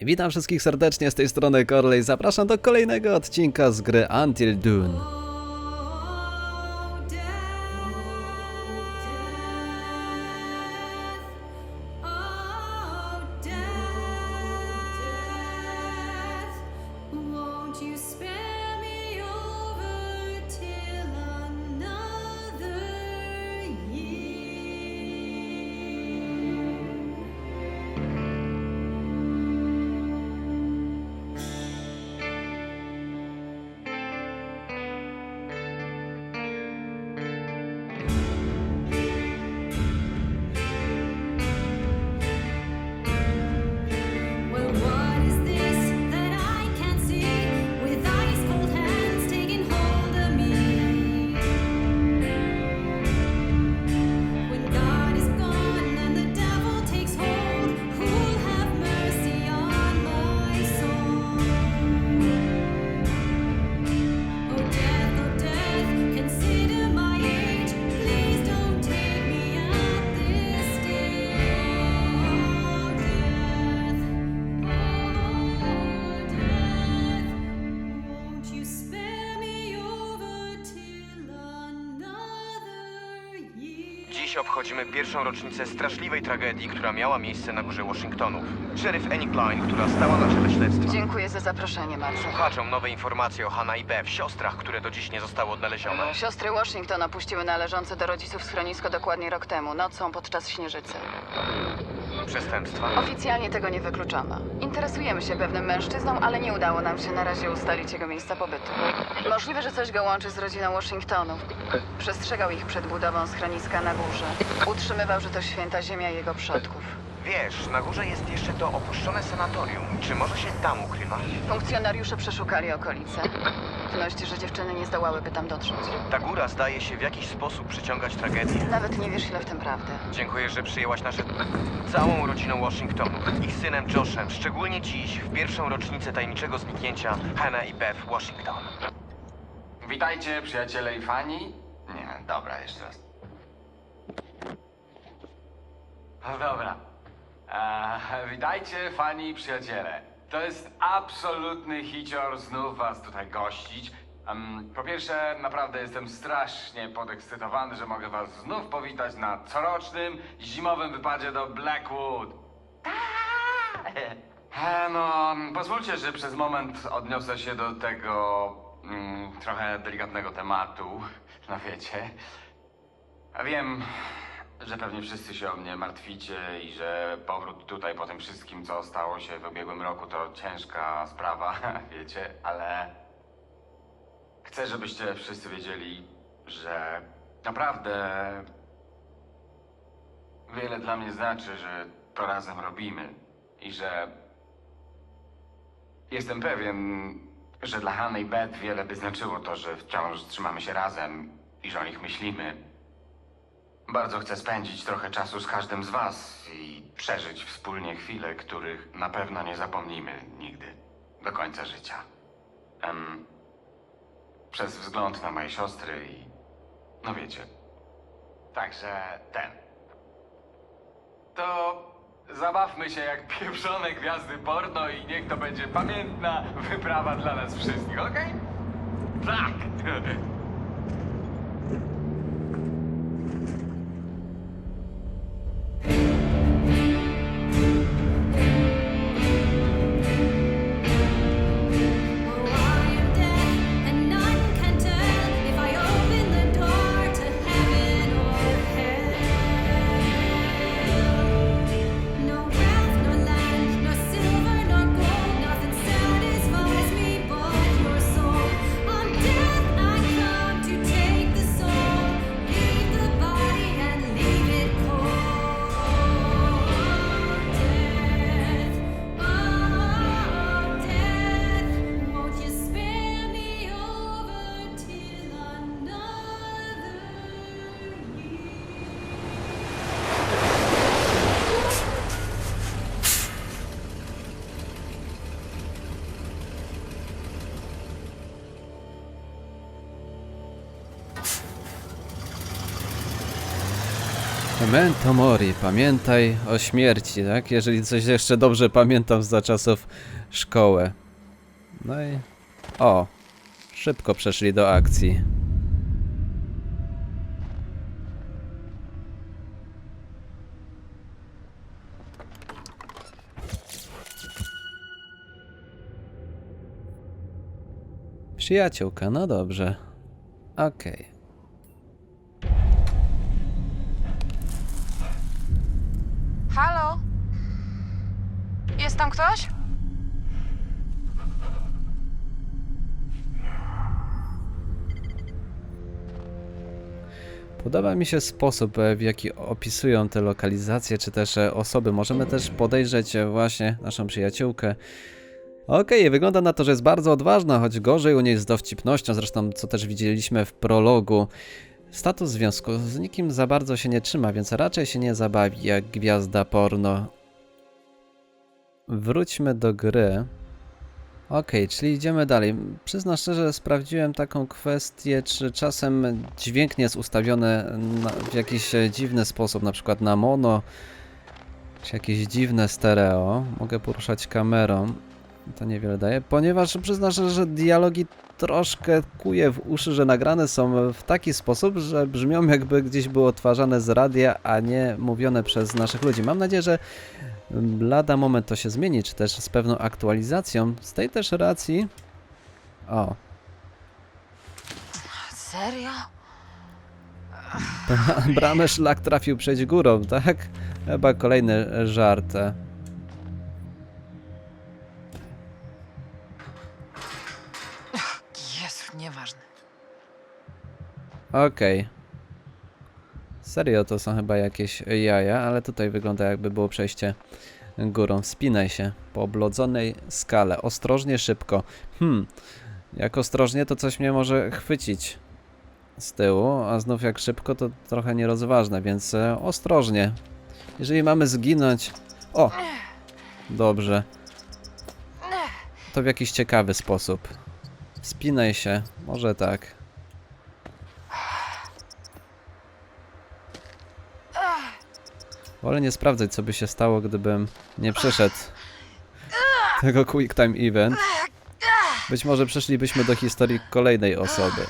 Witam wszystkich serdecznie z tej strony Corley. Zapraszam do kolejnego odcinka z gry Until Dawn. Dziś obchodzimy pierwszą rocznicę straszliwej tragedii, która miała miejsce na górze Washingtonów. Szeryf Annie Klein, która stała na czele śledztwa. Dziękuję za zaproszenie, Marcel. Słuchaczom nowe informacje o Hannah i Bev, siostrach, które do dziś nie zostały odnalezione. Siostry Washington opuściły należące do rodziców schronisko dokładnie rok temu, nocą podczas śnieżycy. Przestępstwa. Oficjalnie tego nie wykluczono. Interesujemy się pewnym mężczyzną, ale nie udało nam się na razie ustalić jego miejsca pobytu. Możliwe, że coś go łączy z rodziną Washingtonów. Przestrzegał ich przed budową schroniska na górze. Utrzymywał, że to święta ziemia jego przodków. Wiesz, na górze jest jeszcze to opuszczone sanatorium. Czy może się tam ukrywać? Funkcjonariusze przeszukali okolice. Wność, że dziewczyny nie zdołałyby tam dotrzeć. Ta góra zdaje się w jakiś sposób przyciągać tragedię. Nawet nie wiesz, ile w tym prawdy. Dziękuję, że przyjęłaś nasze... całą rodziną Washingtonów. Ich synem Joshem, szczególnie dziś, w pierwszą rocznicę tajemniczego zniknięcia Hannah i Bev Washington. Witajcie, przyjaciele i fani. Nie, dobra, jeszcze raz. No dobra. E, witajcie, fani i przyjaciele. To jest absolutny hicior znów was tutaj gościć. Po pierwsze, naprawdę jestem strasznie podekscytowany, że mogę was znów powitać na corocznym zimowym wypadzie do Blackwood. E, No, pozwólcie, że przez moment odniosę się do tego mm, trochę delikatnego tematu. No wiecie. A Wiem, że pewnie wszyscy się o mnie martwicie i że powrót tutaj po tym wszystkim, co stało się w ubiegłym roku, to ciężka sprawa, wiecie, ale chcę, żebyście wszyscy wiedzieli, że naprawdę wiele dla mnie znaczy, że to razem robimy i że Jestem pewien, że dla Hanny i Beth wiele by znaczyło to, że wciąż trzymamy się razem i że o nich myślimy. Bardzo chcę spędzić trochę czasu z każdym z was i przeżyć wspólnie chwile, których na pewno nie zapomnimy nigdy, do końca życia. Em, przez wzgląd na moje siostry i... no wiecie. Także ten. To zabawmy się jak pieprzone gwiazdy porno i niech to będzie pamiętna wyprawa dla nas wszystkich, okej? Tak! Memento mori, pamiętaj o śmierci, tak? Jeżeli coś jeszcze dobrze pamiętam za czasów szkoły. No i... O! Szybko przeszli do akcji. Przyjaciółka, no dobrze. Okej. Halo? Jest tam ktoś? Podoba mi się sposób, e, w jaki opisują te lokalizacje, czy też e, osoby. Możemy też podejrzeć e, właśnie naszą przyjaciółkę. Okej, wygląda na to, że jest bardzo odważna, choć gorzej u niej z dowcipnością, zresztą co też widzieliśmy w prologu. Status związku z nikim za bardzo się nie trzyma, więc raczej się nie zabawi jak gwiazda porno. Wróćmy do gry. Okej, czyli idziemy dalej. Przyznam szczerze, sprawdziłem taką kwestię, czy czasem dźwięk nie jest ustawiony na, w jakiś e, dziwny sposób, na przykład na mono, czy jakieś dziwne stereo. Mogę poruszać kamerą, to niewiele daje, ponieważ przyznam szczerze, że dialogi troszkę kuje w uszy, że nagrane są w taki sposób, że brzmią jakby gdzieś były odtwarzane z radia, a nie mówione przez naszych ludzi. Mam nadzieję, że lada moment to się zmieni, czy też z pewną aktualizacją. Z tej też racji... O, Serio? bramę szlak trafił przejść górą, tak? Chyba kolejny żart. Jezu, nieważne. Okej. Serio, to są chyba jakieś jaja, ale tutaj wygląda jakby było przejście górą. Wspinaj się po oblodzonej skale. Ostrożnie, szybko. Hmm, jak ostrożnie, to coś mnie może chwycić z tyłu, a znów jak szybko, to trochę nierozważne, więc e, ostrożnie. Jeżeli mamy zginąć... O! Dobrze. To w jakiś ciekawy sposób. Wspinaj się, może tak. Wolę nie sprawdzać, co by się stało, gdybym nie przeszedł tego Quick Time Event. Być może przeszlibyśmy do historii kolejnej osoby.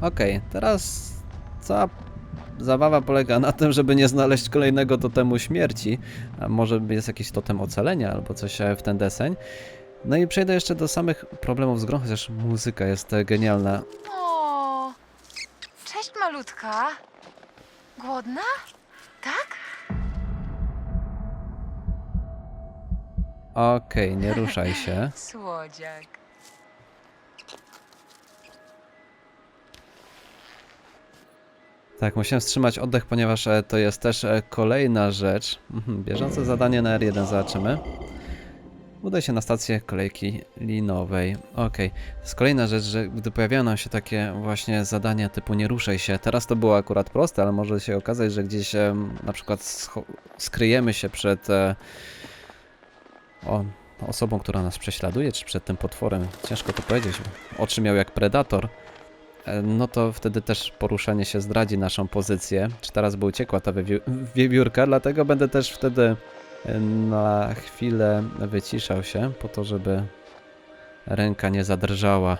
Okej, teraz cała zabawa polega na tym, żeby nie znaleźć kolejnego totemu śmierci, a może jest jakiś totem ocalenia albo coś e, w ten deseń. No i przejdę jeszcze do samych problemów z grą, chociaż muzyka jest e, genialna. O, cześć malutka. Głodna? Tak? Okej, nie ruszaj się. Słodziak. Tak, musiałem wstrzymać oddech, ponieważ e, to jest też e, kolejna rzecz. Mhm, Bieżące zadanie na R1 zobaczymy. Udaj się na stację kolejki linowej. Okej, to jest kolejna rzecz, że gdy pojawiają nam się takie właśnie zadania typu nie ruszaj się, teraz to było akurat proste, ale może się okazać, że gdzieś em, na przykład skryjemy się przed e, o, osobą, która nas prześladuje, czy przed tym potworem. Ciężko to powiedzieć. Oczy miał jak predator. E, No to wtedy też poruszanie się zdradzi naszą pozycję. Czy teraz by uciekła ta wiewiórka, dlatego będę też wtedy e, na chwilę wyciszał się, po to, żeby ręka nie zadrżała.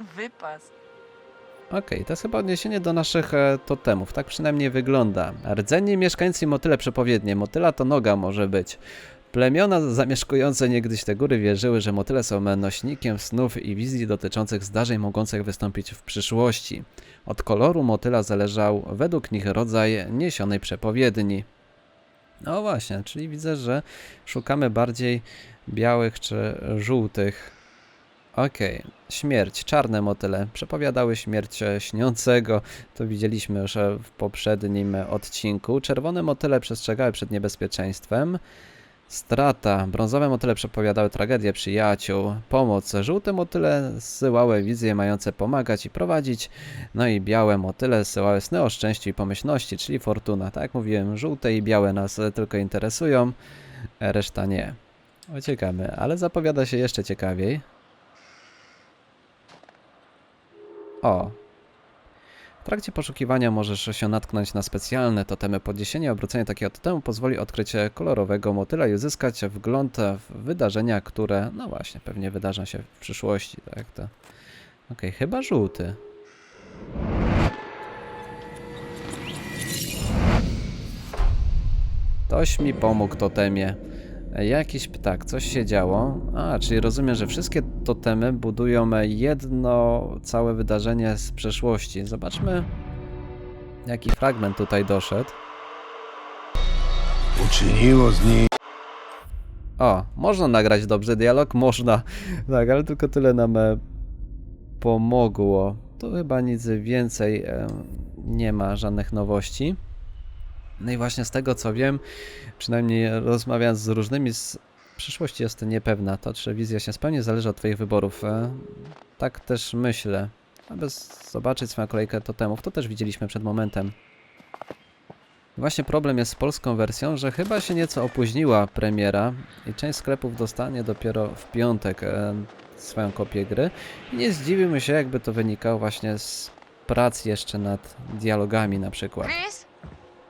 Wypas. Okej, to jest chyba odniesienie do naszych e, totemów, tak przynajmniej wygląda. Rdzenni mieszkańcy motyle przepowiednie. Motyla to noga może być. Plemiona zamieszkujące niegdyś te góry wierzyły, że motyle są nośnikiem snów i wizji dotyczących zdarzeń mogących wystąpić w przyszłości. Od koloru motyla zależał według nich rodzaj niesionej przepowiedni. No właśnie, czyli widzę, że szukamy bardziej białych czy żółtych. Okej, śmierć, czarne motyle przepowiadały śmierć śniącego, to widzieliśmy już w poprzednim odcinku. Czerwone motyle przestrzegały przed niebezpieczeństwem. Strata. Brązowe motyle przepowiadały tragedię przyjaciół. Pomoc. Żółte motyle zsyłały wizje mające pomagać i prowadzić. No i białe motyle zsyłały sny o szczęściu i pomyślności, czyli fortuna. Tak jak mówiłem, żółte i białe nas tylko interesują, reszta nie. Uciekamy, ale zapowiada się jeszcze ciekawiej. O. Trakcie poszukiwania możesz się natknąć na specjalne totemy. Podniesienie obrócenie takiego totemu pozwoli odkryć kolorowego motyla i uzyskać wgląd w wydarzenia, które, no właśnie, pewnie wydarzą się w przyszłości, tak to. Okej, chyba żółty. Ktoś mi pomógł totemie. Jakiś ptak, coś się działo. A, czyli rozumiem, że wszystkie totemy budują jedno całe wydarzenie z przeszłości. Zobaczmy, jaki fragment tutaj doszedł. Uczyniło z niej O, można nagrać dobrze dialog? Można. Tak, ale tylko tyle nam e, pomogło. Tu chyba nic więcej e, nie ma, żadnych nowości. No i właśnie z tego co wiem, przynajmniej rozmawiając z różnymi z przyszłości jest niepewna. To, czy wizja się spełni, zależy od Twoich wyborów. E, tak też myślę. Aby zobaczyć swoją kolejkę totemów, to też widzieliśmy przed momentem. Właśnie problem jest z polską wersją, że chyba się nieco opóźniła premiera i część sklepów dostanie dopiero w piątek e, swoją kopię gry. I nie zdziwimy się, jakby to wynikało właśnie z prac jeszcze nad dialogami na przykład. Chris?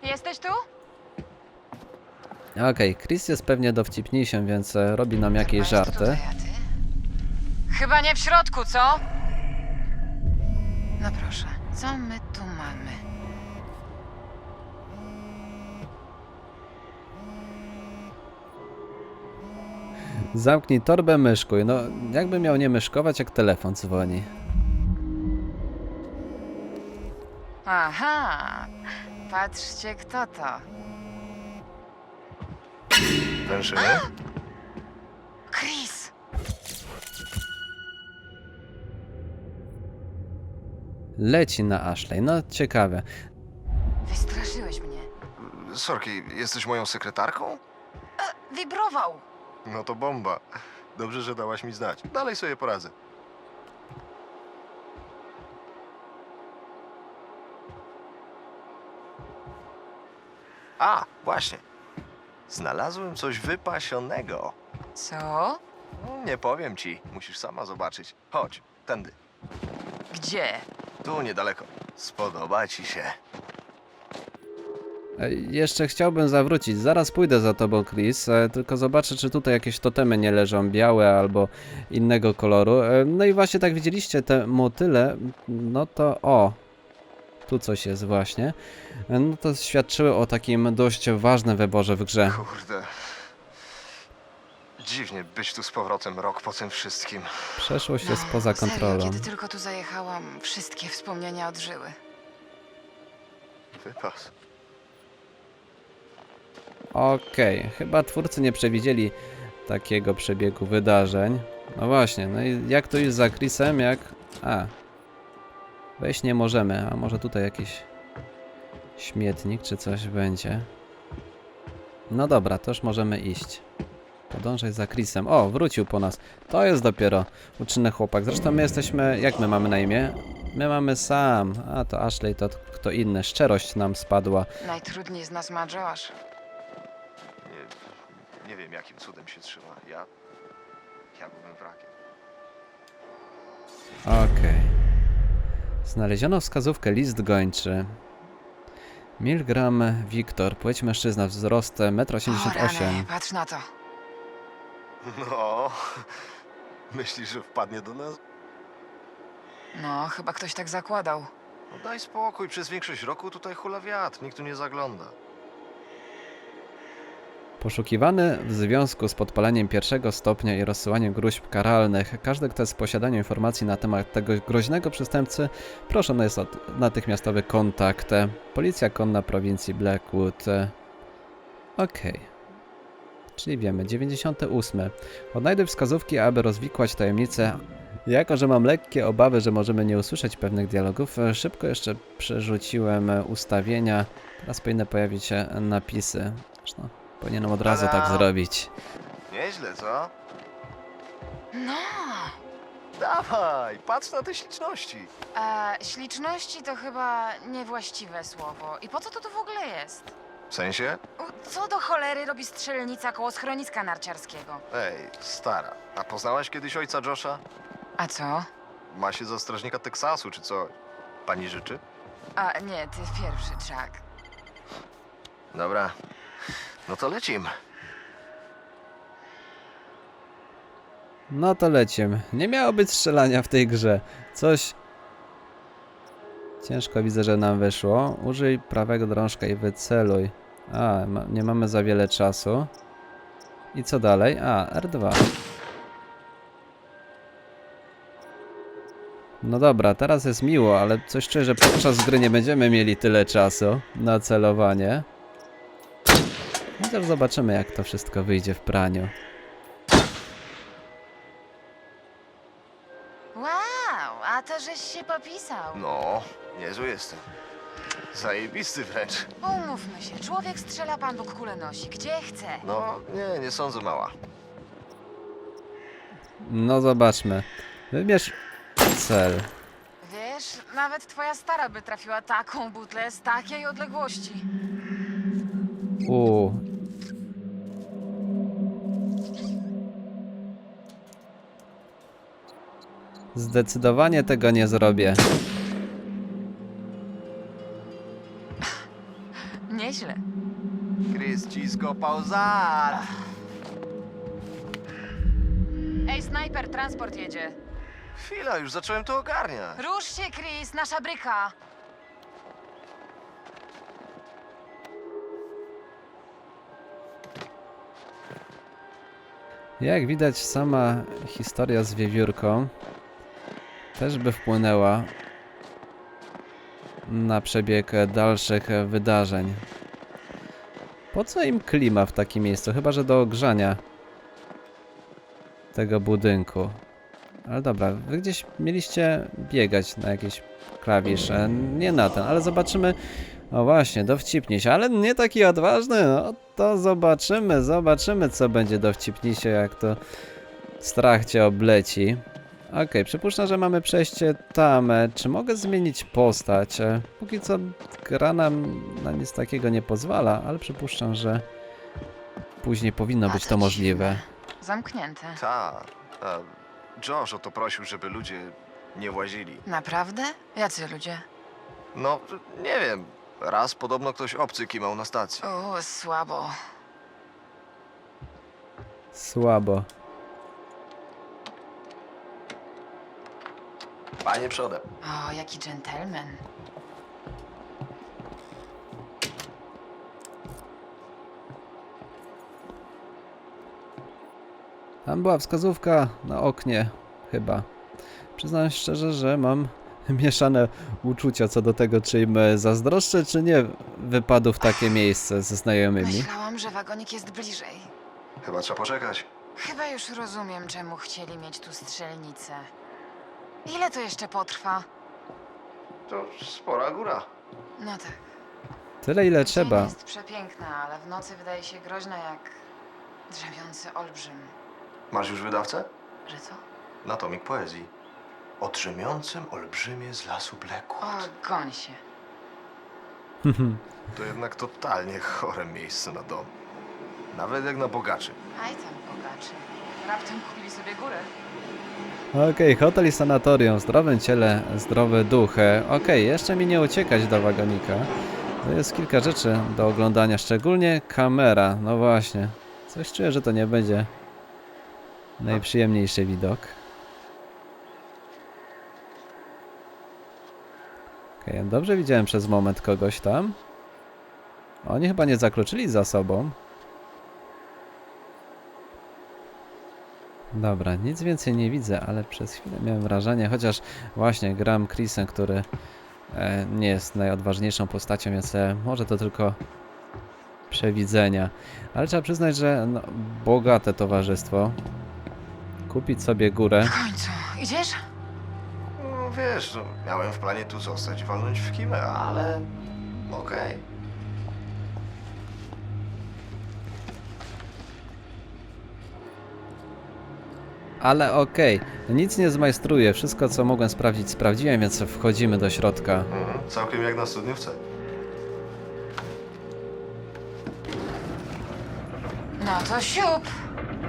Jesteś tu? Okej, Chris jest pewnie dowcipniejszym, więc e, robi nam jakieś żarty. Chyba nie w środku, co? No proszę, co my tu mamy? Zamknij torbę, myszkuj. No, jakby miał nie myszkować, jak telefon dzwoni. Aha, patrzcie kto to. wężyny? Chris! Leci na Ashley. No, ciekawe. Wystraszyłeś mnie. Sorki, jesteś moją sekretarką? Wibrował! No to bomba. Dobrze, że dałaś mi znać. Dalej sobie poradzę. A, właśnie. Znalazłem coś wypasionego. Co? No, Nie powiem ci, musisz sama zobaczyć. Chodź, tędy. Gdzie? Tu niedaleko. Spodoba ci się. E, Jeszcze chciałbym zawrócić. Zaraz pójdę za tobą, Chris. e, Tylko zobaczę, czy tutaj jakieś totemy nie leżą białe albo innego koloru. E, No i właśnie tak widzieliście te motyle. No to o. Tu coś jest właśnie. E, No to świadczyły o takim dość ważnym wyborze w grze. Kurde. Dziwnie być tu z powrotem rok po tym wszystkim. Przeszłość jest poza kontrolą. Serio, kiedy tylko tu zajechałam, wszystkie wspomnienia odżyły. Wypas. Okej, chyba twórcy nie przewidzieli takiego przebiegu wydarzeń. No właśnie, no i jak to jest za Chrisem, jak... A. Wejść nie możemy, a może tutaj jakiś śmietnik czy coś będzie. No dobra, to już możemy iść. Podążaj za Chrisem. O, wrócił po nas. To jest dopiero uczynny chłopak. Zresztą my jesteśmy... Jak my mamy na imię? My mamy sam. A, to Ashley to kto inny. Szczerość nam spadła. Najtrudniej z nas ma Josh. Nie, nie wiem, jakim cudem się trzyma. Ja. Ja byłem wrakiem. Okej. Znaleziono wskazówkę list gończy. Milgram Wiktor, płeć mężczyzna, wzrost 1,88 O, m. patrz na to. No. Myślisz, że wpadnie do nas? No, chyba ktoś tak zakładał. No daj spokój, przez większość roku tutaj hula wiatr, nikt tu nie zagląda. Poszukiwany w związku z podpaleniem pierwszego stopnia i rozsyłaniem gruźb karalnych, każdy, kto jest w posiadaniu informacji na temat tego groźnego przestępcy, proszony jest o natychmiastowy kontakt. Policja konna prowincji Blackwood. Okej. Czyli wiemy, 98. Odnajdę wskazówki, aby rozwikłać tajemnicę. Jako, że mam lekkie obawy, że możemy nie usłyszeć pewnych dialogów, szybko jeszcze przerzuciłem ustawienia. Teraz powinny pojawić się napisy. Zresztą Powinienem od razu tak zrobić. Nieźle, co? No, Dawaj, patrz na te śliczności. a śliczności to chyba niewłaściwe słowo. I po co to tu w ogóle jest? W sensie? U, Co do cholery robi strzelnica koło schroniska narciarskiego? Ej, stara, a poznałaś kiedyś ojca Josha? A co? Ma się za strażnika Teksasu, czy co? Pani życzy? A nie, ty pierwszy, Chuck. Dobra, no to lecimy. No to lecimy. Nie miało być strzelania w tej grze. Coś... Ciężko widzę, że nam wyszło. Użyj prawego drążka i wyceluj. A, ma, nie mamy za wiele czasu. I co dalej? A, R2. No dobra, teraz jest miło, ale coś czuję, że podczas gry nie będziemy mieli tyle czasu na celowanie. Chociaż zobaczymy, jak to wszystko wyjdzie w praniu. Wow, a to żeś się popisał. No, niezły jestem. Zajebisty wręcz. Umówmy się, człowiek strzela, Pan Bóg kulę nosi, gdzie chce. No, nie, nie sądzę, mała. No zobaczmy. Wybierz cel. Wiesz, nawet twoja stara by trafiła taką butlę z takiej odległości. U. Zdecydowanie tego nie zrobię. Nieźle. Chris ci skopał zad. Ej, snajper, transport jedzie. Chwila, już zacząłem to ogarniać. Rusz się, Chris, nasza bryka. Jak widać, sama historia z wiewiórką też by wpłynęła na przebieg dalszych wydarzeń. Po co im klima w takim miejscu? Chyba, że do ogrzania tego budynku. Ale dobra, wy gdzieś mieliście biegać na jakiś klawisz. e, Nie na ten, ale zobaczymy. O właśnie, dowcipniś, ale nie taki odważny. No to zobaczymy, zobaczymy co będzie dowcipnisie, jak to strach cię obleci. Okej, przypuszczam, że mamy przejście tam. E, Czy mogę zmienić postać? E, Póki co gra nam na nic takiego nie pozwala, ale przypuszczam, że później powinno być to możliwe. Zamknięte. Ta, a Josh o to prosił, żeby ludzie nie łazili. Naprawdę? Jacy ludzie? No, nie wiem. Raz podobno ktoś obcy kimał na stacji. O, słabo. Słabo. Panie przodem. O, jaki dżentelmen. Tam była wskazówka na oknie, chyba. Przyznam szczerze, że mam mieszane uczucia co do tego, czy im e, zazdroszczę, czy nie wypadł w takie miejsce ze znajomymi. Myślałam, że wagonik jest bliżej. Chyba trzeba poczekać. Chyba już rozumiem, czemu chcieli mieć tu strzelnicę. Ile to jeszcze potrwa? To spora góra. No tak. Tyle ile Dzień trzeba. jest przepiękna, ale w nocy wydaje się groźna jak drzemiący olbrzym. Masz już wydawcę? Że co? Na tomik poezji. O drzemiącym olbrzymie z lasu Blackwood. O, goń się. To jednak totalnie chore miejsce na dom. Nawet jak na bogaczy. Aj tam bogaczy. Raptem kupili sobie górę. Okej, hotel i sanatorium, w zdrowym ciele, zdrowy duch. E, Okej, jeszcze mi nie uciekać do wagonika. To jest kilka rzeczy do oglądania, szczególnie kamera. No właśnie. Coś czuję, że to nie będzie najprzyjemniejszy widok. Okej, dobrze widziałem przez moment kogoś tam. Oni chyba nie zakluczyli za sobą. Dobra, nic więcej nie widzę, ale przez chwilę miałem wrażenie, chociaż właśnie gram Chrisem, który e, nie jest najodważniejszą postacią, więc e, może to tylko przewidzenia. Ale trzeba przyznać, że no, bogate towarzystwo. Kupić sobie górę. W końcu. Idziesz? No wiesz, no, miałem w planie tu zostać, walnąć w kimę, ale... Okej. Ale okej, no nic nie zmajstruję. Wszystko, co mogłem sprawdzić, sprawdziłem, więc wchodzimy do środka. Mhm, całkiem jak na studniówce. No to siup.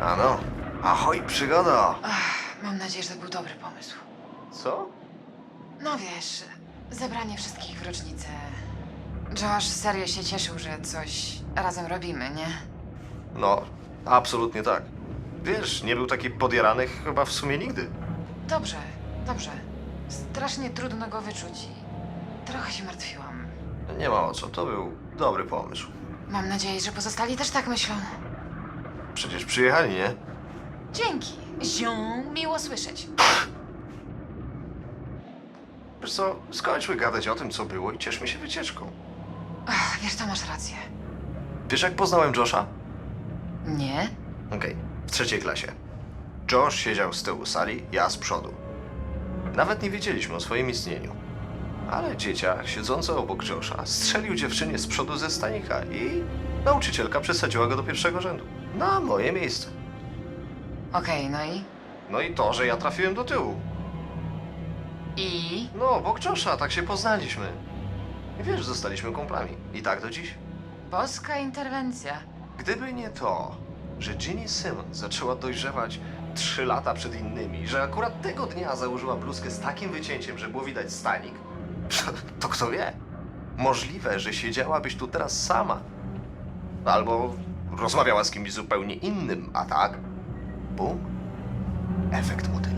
A no, ahoj przygoda! Mam nadzieję, że to był dobry pomysł. Co? No wiesz, zebranie wszystkich w rocznicę. Josh serio się cieszył, że coś razem robimy, nie? No, absolutnie tak. Wiesz, nie był taki podjarany chyba w sumie nigdy. Dobrze, dobrze. Strasznie trudno go wyczuć i trochę się martwiłam. Nie ma o co, to był dobry pomysł. Mam nadzieję, że pozostali też tak myślą. Przecież przyjechali, nie? Dzięki. Zią, miło słyszeć. Wiesz co, skończmy gadać o tym, co było i cieszmy się wycieczką. Ach, wiesz, to masz rację. Wiesz, jak poznałem Josha? Nie? Okej, w trzeciej klasie. Josh siedział z tyłu sali, ja z przodu. Nawet nie wiedzieliśmy o swoim istnieniu. Ale dzieciak, siedzący obok Josha, strzelił dziewczynie z przodu ze stanika i nauczycielka przesadziła go do pierwszego rzędu. Na moje miejsce. Okej, no i? No i to, że ja trafiłem do tyłu. I? No, obok Josha, tak się poznaliśmy. I wiesz, zostaliśmy kumplami. I tak do dziś. Boska interwencja. Gdyby nie to, że Ginny Simmons zaczęła dojrzewać trzy lata przed innymi, że akurat tego dnia założyła bluzkę z takim wycięciem, że było widać stanik, to kto wie? Możliwe, że siedziałabyś tu teraz sama. Albo rozmawiała z kimś zupełnie innym, a tak? Bum. Efekt motyla.